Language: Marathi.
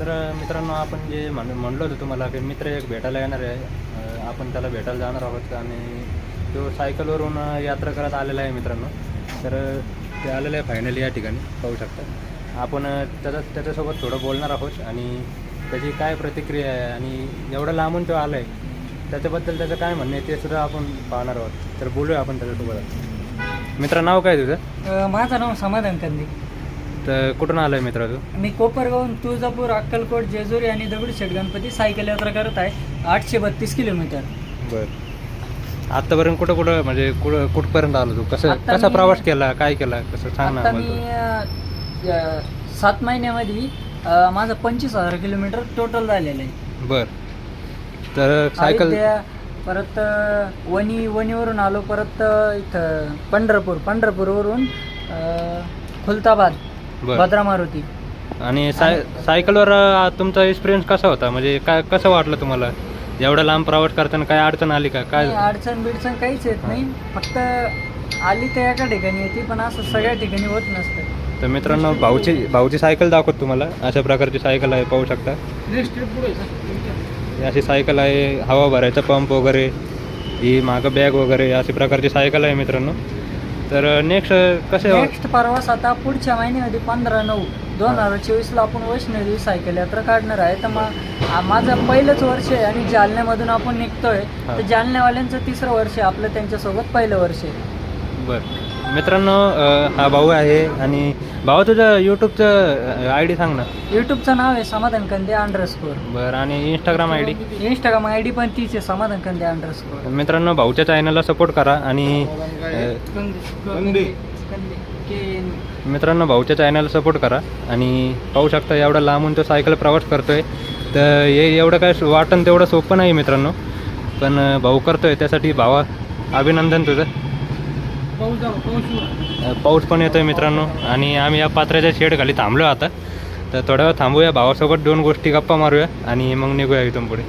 तर मित्रांनो आपण जे म्हण म्हणलो होतो तुम्हाला की मित्र एक भेटायला येणार आहे. आपण त्याला भेटायला जाणार आहोत आणि तो सायकलवरून यात्रा करत आलेला आहे मित्रांनो. तर ते आलेलं आहे फायनली या ठिकाणी पाहू शकता. आपण त्याचा त्याच्या त्याच्यासोबत थोडं बोलणार आहोत आणि त्याची काय प्रतिक्रिया आहे आणि एवढं लांबून तो आला आहे त्याच्याबद्दल त्याचं काय म्हणणं आहे ते सुद्धा आपण पाहणार आहोत. तर बोलूया आपण त्याच्यासोबत. मित्र नाव काय तुझं? माझं नाव समाधान कंदी तर कुठून आलं आहे मित्र तू? मी कोपरगावून तुळजापूर अक्कलकोट जेजुरी आणि दगडूशेठ गणपती सायकल यात्रा करत आहे आठशे बत्तीस किलोमीटर. बर. आतापर्यंत कुठं कुठं म्हणजे कुठं कुठपर्यंत आलो तू? कसं आता कसा मी- प्रवास केला? काय केला? कसं सांग ना आता मी थोडं. अ, अ, सात महिन्यामध्ये अ, माझं पंचवीस हजार किलोमीटर टोटल झालेलं आहे. बर. तर सायकल अयोध्या, परत अ, वणी वणीवरून आलो परत अ, इथं पंढरपूर. पंढरपूरवरून अ, खुलताबाद. बर. भद्रा मारुती. आणि साय सायकलवर अं, तुमचा एक्सपिरियन्स कसा होता? म्हणजे काय कसं वाटलं तुम्हाला? एवढा लांब प्रवास करताना काय अडचण आली का? काय नाही, अडचण बिडचण काहीच येत नाही. फक्त आली तर एका ठिकाणी येते पण असं सगळ्या ठिकाणी होत नसतं. तर मित्रांनो भाऊची भाऊची सायकल दाखवत तुम्हाला. अशा प्रकारची सायकल आहे पाहू शकता. ही अशी सायकल आहे हवा भरायचा पंप वगैरे ही मागं बॅग वगैरे अशी प्रकारची सायकल आहे मित्रांनो. तर नेक्स्ट कसे नेक्स्ट परवास आता पुढच्या महिन्यामध्ये पंधरा नऊ दोन हजार चोवीसला आपण वैष्णवी सायकल यात्रा काढणार आहे. तर मग माझं पहिलंच वर्ष आहे आणि जालन्यामधून आपण निघतोय. हा. तर जालन्यावाल्यांचं तिसरं वर्ष आहे आपलं त्यांच्यासोबत पहिलं वर्ष आहे. बर. मित्रांनो हा भाऊ आहे आणि भाऊ तुझं यूट्यूबचं आय डी सांग ना. युट्यूबचं नाव आहे समाधान कंदे अंडरस्कोर बरं आणि Instagram I D Instagram I D पण तीच आहे समाधान कंदे अंडरस्कोर मित्रांनो भाऊच्या चॅनलला सपोर्ट करा आणि अं, मित्रांनो भाऊच्या चॅनलला सपोर्ट करा आणि पाहू शकता एवढा लांबून तो सायकल प्रवास करतोय. तर हे एवढं काय वाटण तेवढं सोपं नाही मित्रांनो पण भाऊ करतोय त्यासाठी भावा अभिनंदन तुझं. पाऊस पण येतोय मित्रांनो. आणि आम्ही या पात्र्याच्या शेड खाली थांबलो आता. तर थोड्या वेळ थांबूया. भावासोबत दोन गोष्टी गप्पा मारूया आणि मग निघूया इथून पुढे.